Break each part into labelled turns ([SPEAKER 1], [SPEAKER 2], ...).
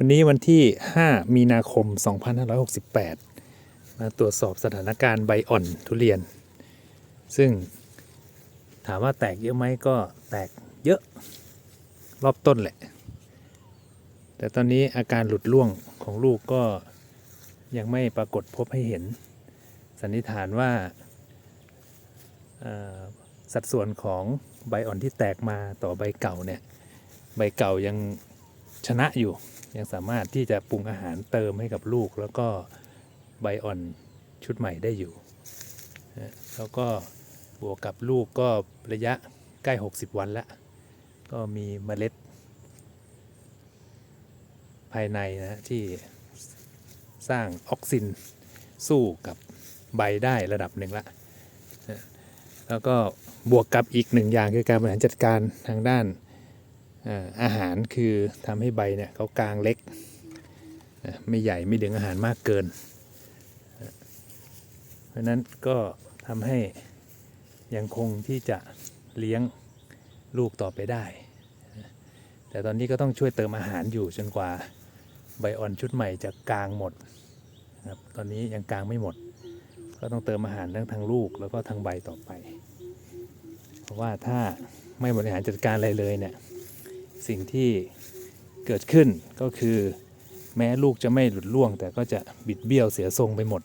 [SPEAKER 1] วันนี้วันที่ 5 มีนาคม 2568 มาตรวจสอบสถานการณ์ใบอ่อนทุเรียน ซึ่งถามว่าแตกเยอะไหมก็แตกเยอะรอบต้นแหละ แต่ตอนนี้อาการหลุดร่วงของลูกก็ยังไม่ปรากฏพบให้เห็น สันนิษฐานว่าสัดส่วนของใบอ่อนที่แตกมาต่อใบเก่าเนี่ย ใบเก่ายังชนะอยู่ ยังสามารถที่จะปรุงอาหารเติมให้กับลูก แล้วก็ใบอ่อนชุดใหม่ได้อยู่ แล้วก็บวกกับลูกก็ระยะใกล้ 60 วันแล้วก็มีเมล็ด ภายในนะที่สร้างออกซินสู้กับใบได้ระดับหนึ่งละ แล้วก็บวกกับอีกหนึ่งอย่างคือการบริหารจัดการทางด้าน อาหารคือทำให้ใบเนี่ยเขากลางเล็ก ไม่ใหญ่ไม่ดึงอาหารมากเกิน เพราะนั้นก็ทำให้ยังคงที่จะเลี้ยงลูกต่อไปได้ แต่ตอนนี้ก็ต้องช่วยเติมอาหารอยู่จนกว่าใบอ่อนชุดใหม่จะกลางหมดครับตอนนี้ยังกลางไม่หมด ก็ต้องเติมอาหารทั้งทางลูกแล้วก็ทางใบต่อไป เพราะว่าถ้าไม่บริหารจัดการอะไรเลยเนี่ย สิ่งที่เกิดขึ้นก็คือแม้ลูกจะไม่หลุดร่วง แต่ก็จะบิดเบี้ยวเสียทรงไปหมด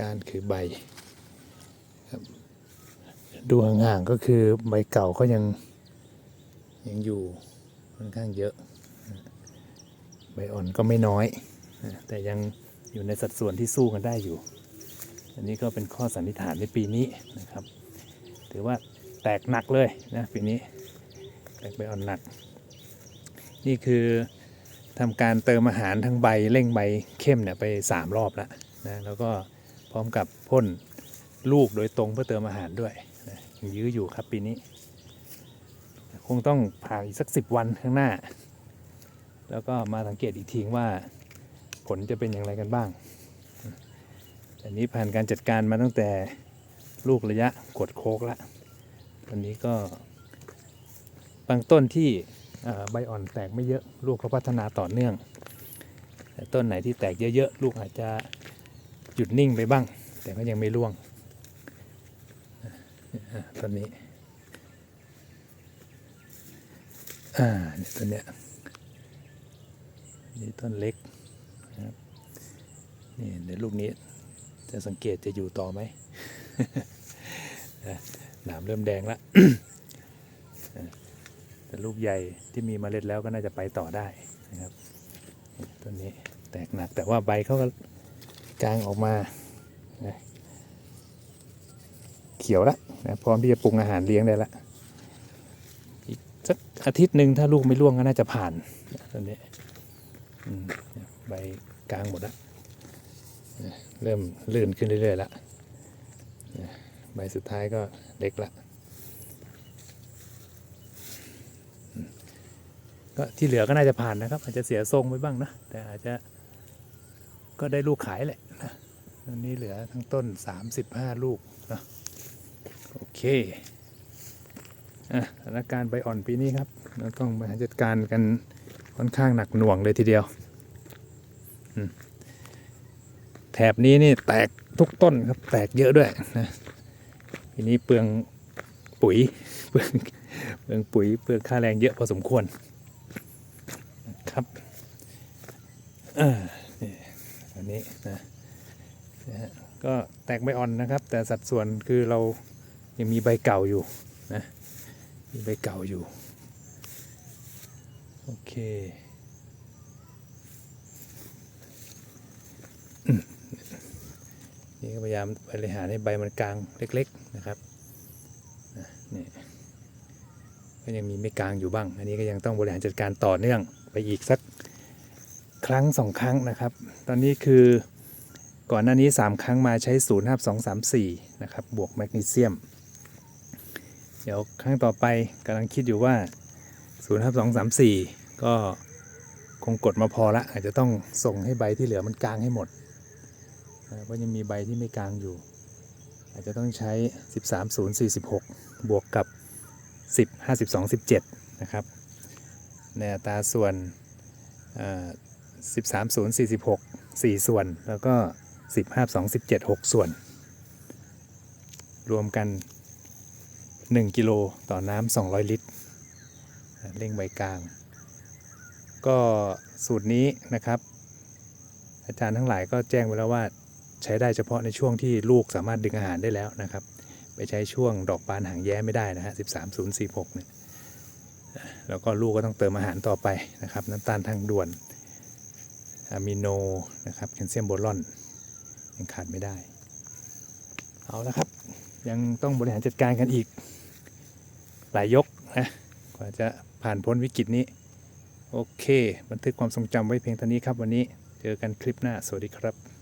[SPEAKER 1] การคือใบดูห่างๆก็คือใบเก่าก็ยังยังอยู่ค่อนข้างเยอะ ใบอ่อนก็ไม่น้อย แต่ยังอยู่ในสัดส่วนที่สู้กันได้อยู่ อันนี้ก็เป็นข้อสันนิษฐานในปีนี้นะครับ ถือว่า แตกหนักเลยนะปีนี้แตกใบอ่อนหนัก นี่คือทำการเติมอาหารทั้งใบเร่งใบเข้มเนี่ยไป 3 รอบแล้วนะแล้วก็พร้อมกับพ่นลูกโดยตรงเพื่อเติมอาหารด้วยนะยื้ออยู่ครับปีนี้ คงต้องผ่านอีกสักสิบวันข้างหน้า แล้วก็มาสังเกตอีกทีว่าผลจะเป็นอย่างไรกันบ้าง อันนี้ผ่านการจัดการมาตั้งแต่ลูกระยะกดโคกแล้ว อนนี้ก็บางต้นที่ใบอ่อนแตกไม่เยอะลูกเขาพัฒนาต่อเนื่อง แต่ต้นไหนที่แตกเยอะๆลูกอาจจะหยุดนิ่งไปบ้าง แต่ก็ยังไม่ร่วงต้นนี้อ่าเนี่ยต้นเนี้ยนี่ต้นเล็กนะครับนี่เดี๋ยวลูกนี้จะสังเกตจะอยู่ต่อไหม หนามเริ่มแดงแล้วแต่ลูกใหญ่ที่มีเมล็ดแล้วก็น่าจะไปต่อได้นะครับต้นนี้แตกหนักแต่ว่าใบเขาก็กลางออกมานะเขียวแล้วนะพร้อมที่จะปรุงอาหารเลี้ยงได้ล้วอีกสักอาทิตย์หนึ่งถ้าลูกไม่ร่วงก็น่าจะผ่านต้นนี้ใบกลางหมดแล้วเริ่มลื่นขึ้นเรื่อยๆแล้ว ใบสุดท้ายก็เล็กละก็ที่เหลือก็น่าจะผ่านนะครับ อาจจะเสียทรงไปบ้างนะแต่อาจจะก็ได้ลูกขายแหละนะตอนนี้เหลือทั้งต้น 35 ลูกนะโอเคอะสถานการณ์ใบอ่อนปีนี้ครับเราต้องบริหารจัดการกันค่อนข้างหนักหน่วงเลยทีเดียวแถบนี้นี่แตกทุกต้นครับ แตกเยอะด้วยนะ ทีนี้เปลืองปุ๋ยเปลืองเปลืองปุ๋ยเปลืองค่าแรงเยอะพอสมควรครับอันนี้นะก็แตกใบอ่อนนะครับ แต่สัดส่วนคือเรายังมีใบเก่าอยู่นะมีใบเก่าอยู่ โอเคอืม นี่ก็พยายามบริหารให้ใบมันกลางเล็ก ๆนะครับนะนี่ก็ยังมีไม่กลางอยู่บ้าง อันนี้ก็ยังต้องบริหารจัดการต่อเนื่องไปอีกสักครั้งสองครั้งนะครับ ตอนนี้คือก่อนหน้านี้ 3 ครั้งมาใช้0 5 2 3 4นะครับ บวกแมกนีเซียม เดี๋ยวครั้งต่อไปกำลังคิดอยู่ว่า0 5 2 3 4ก็คงกดมาพอละอาจจะต้องส่งให้ใบที่เหลือมันกลางให้หมด นะเพรายังมีใบที่ไม่กลางอยู่ อาจจะต้องใช้ 13 0 46 บวกกับ 10 52 17 นะครับ ในอัตราส่วนอ่า13ศูนย์46 4 ส่วน แล้วก็15 2 17 6 ส่วน รวมกัน 1 กิโลต่อน้ำ200 ลิตร เร่งใบกลาง ก็สูตรนี้นะครับอาจารย์ทั้งหลายก็แจ้งไว้แล้วว่า ใช้ได้เฉพาะในช่วงที่ลูกสามารถดึงอาหารได้แล้วนะครับ ไปใช้ช่วงดอกบานหางแย้ไม่ได้นะฮะ13046เนี่ยแล้วก็ลูกก็ต้องเติมอาหารต่อไปนะครับ น้ำตาลทางด่วนอะมิโนนะครับแคลเซียมโบรอนยังขาดไม่ได้ เอาละครับ ยังต้องบริหารจัดการกันอีก หลายยกนะกว่าจะผ่านพ้นวิกฤตนี้ โอเค บันทึกความทรงจำไว้เพียงเท่านี้ครับวันนี้ เจอกันคลิปหน้า สวัสดีครับ